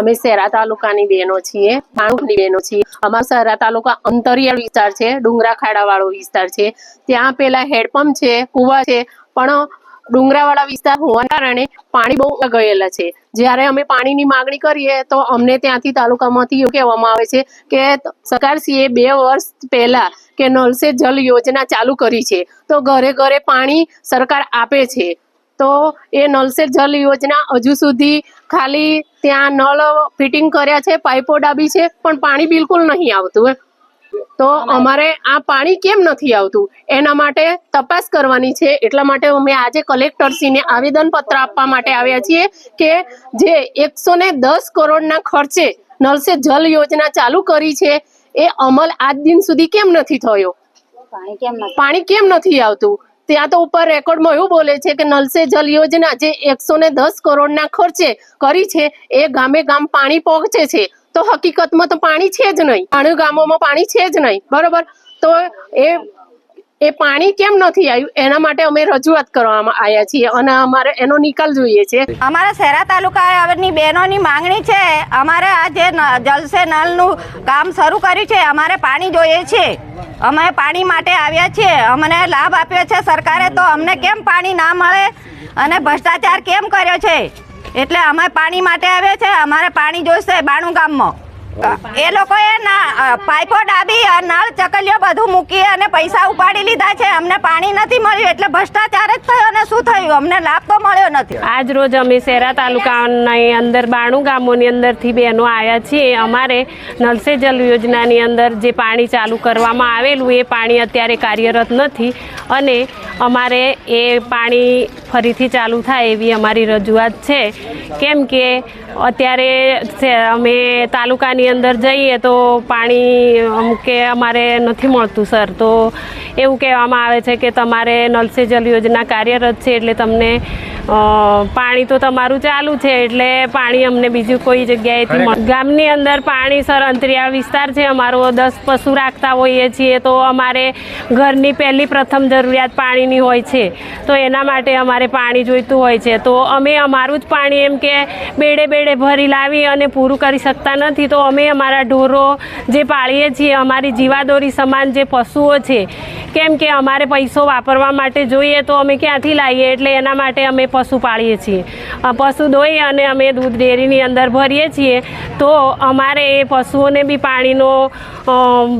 અમે શહેરા તાલુકાની બહેનો છીએ માણુકની બહેનો છીએ. અમારો શહેરા તાલુકા અંતરિયાળ વિસ્તાર છે, ડુંગરા ખાડાવાળો વિસ્તાર છે. ત્યાં પેલા હેડપંપ છે, કુવા છે, પણ ડુંગરાવાળા વિસ્તાર હોવાના કારણે પાણી બહુ ગયેલા છે. જ્યારે અમે પાણીની માગણી કરીએ તો અમને ત્યાંથી તાલુકામાંથી એવું કહેવામાં આવે છે કે સરકારશ્રીએ બે વર્ષ પહેલા કે નલ જલ યોજના ચાલુ કરી છે. તો ઘરે ઘરે પાણી સરકાર આપે છે. તો એ નલ સે જલ યોજના હજુ સુધી ખાલી ત્યાં નળ ફિટિંગ કર્યા છે પાઇપો ડાબી છે પણ પાણી બિલકુલ નહીં આવતું તો અમારે આ પાણી કેમ નથી આવતું? એના માટે તપાસ કરવાની છે. એટલા માટે અમે આજે કલેક્ટરશ્રીને આવેદન પત્ર આપવા માટે આવ્યા છીએ કે જે એકસો ને દસ કરોડના ખર્ચે નલ સે જલ યોજના ચાલુ કરી છે એ અમલ આજ દિન સુધી કેમ નથી થયો? પાણી કેમ નથી આવતું? ત્યાં તો ઉપર રેકોર્ડમાં એવું બોલે છે કે નલસે જલ યોજના જે એકસો ને દસ કરોડના ખર્ચે કરી છે, એ ગામે ગામ પાણી પહોંચે છે. તો હકીકતમાં તો પાણી છે જ નહીં. ઘણા ગામોમાં પાણી છે જ નહીં. બરોબર? તો એ એ પાણી કેમ નથી આવ્યું? એના માટે અમે રજૂઆત કરવામાં આવ્યા છીએ અને અમારે એનો નિકાલ જોઈએ છે. અમારા શહેરા તાલુકાની બહેનોની માંગણી છે, અમારે આ જે જલસે જલ નલનું કામ શરૂ કર્યું છે, અમારે પાણી જોઈએ છે. અમે પાણી માટે આવ્યા છીએ. અમને લાભ આપ્યો છે સરકારે તો અમને કેમ પાણી ના મળે? અને ભ્રષ્ટાચાર કેમ કર્યો છે? એટલે અમે પાણી માટે આવ્યા છે. અમારે પાણી જોઈશે બાણું ગામમાં. એ લોકોએ પાઇપો ડાબી નળ ચકલીઓ બધું મૂકી અને પૈસા ઉપાડી લીધા છે. અમને પાણી નથી મળ્યું, એટલે ભ્રષ્ટાચાર જ થયો અને શું થયું? અમને લાભ તો મળ્યો નથી. આજ રોજ અમે શેરા તાલુકાની અંદર, બાણું ગામોની અંદરથી બહેનો આવ્યા છીએ. અમારે નલસે જલ યોજનાની અંદર જે પાણી ચાલુ કરવામાં આવેલું, એ પાણી અત્યારે કાર્યરત નથી. અને અમારે એ પાણી ફરીથી ચાલુ થાય એવી અમારી રજૂઆત છે. કેમ કે અત્યારે અમે તાલુકાની અંદર જઈએ તો પાણી કે અમારે નથી મળતું, સર. તો એવું કહેવામાં આવે છે કે તમારે નલ જલ યોજના કાર્યરત છે એટલે તમને પાણી તો તમારું ચાલુ છે એટલે પાણી અમને બીજું કોઈ જગ્યાએથી ગામની અંદર પાણી સર અંતરિયાળ વિસ્તાર છે અમારો દસ પશુ રાખતા હોઈએ છીએ તો અમારે ઘરની પહેલી પ્રથમ જરૂરિયાત પાણીની હોય છે. તો એના માટે અમારે પાણી જોઈતું હોય છે. તો અમે અમારું જ પાણી એમ કે બેડે બેડે ભરી લાવી અને પૂરું કરી શકતા નથી. તો અમે અમારા ઢોરો જે પાળીએ છીએ અમારી જીવાદોરી સમાન જે પશુઓ છે કેમ કે અમારે પૈસો વાપરવા માટે જોઈએ તો અમે ક્યાંથી લાવીએ? એટલે એના માટે અમે પશુ પાળીએ છીએ. પશુ દોઈ અને અમે દૂધ ડેરીની અંદર ભરીએ છીએ, તો અમારે એ પશુઓને બી પાણીનો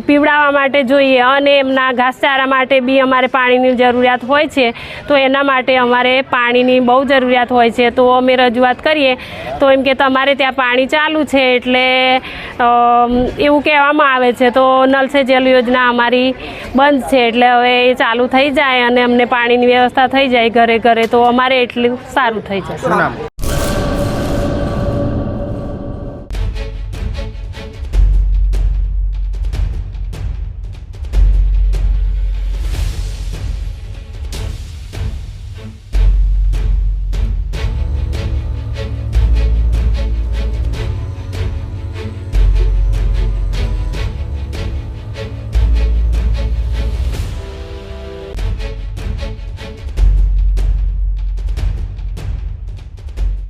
પીવડાવવા માટે જોઈએ અને એમના ઘાસચારા માટે બી અમારે પાણીની જરૂરિયાત હોય છે. તો એના માટે અમારે પાણીની બહુ જરૂરિયાત હોય છે. તો અમે રજૂઆત કરીએ. તો એમ કે તમારે ત્યાં પાણી ચાલુ છે એટલે એવું કહેવામાં આવે છે. તો નલ સે જલ યોજના અમારી બંધ છે. એટલે હવે એ ચાલુ થઈ જાય અને અમને પાણીની વ્યવસ્થા થઈ જાય ઘરે ઘરે. તો અમારે એટલું સારું થઈ જશે.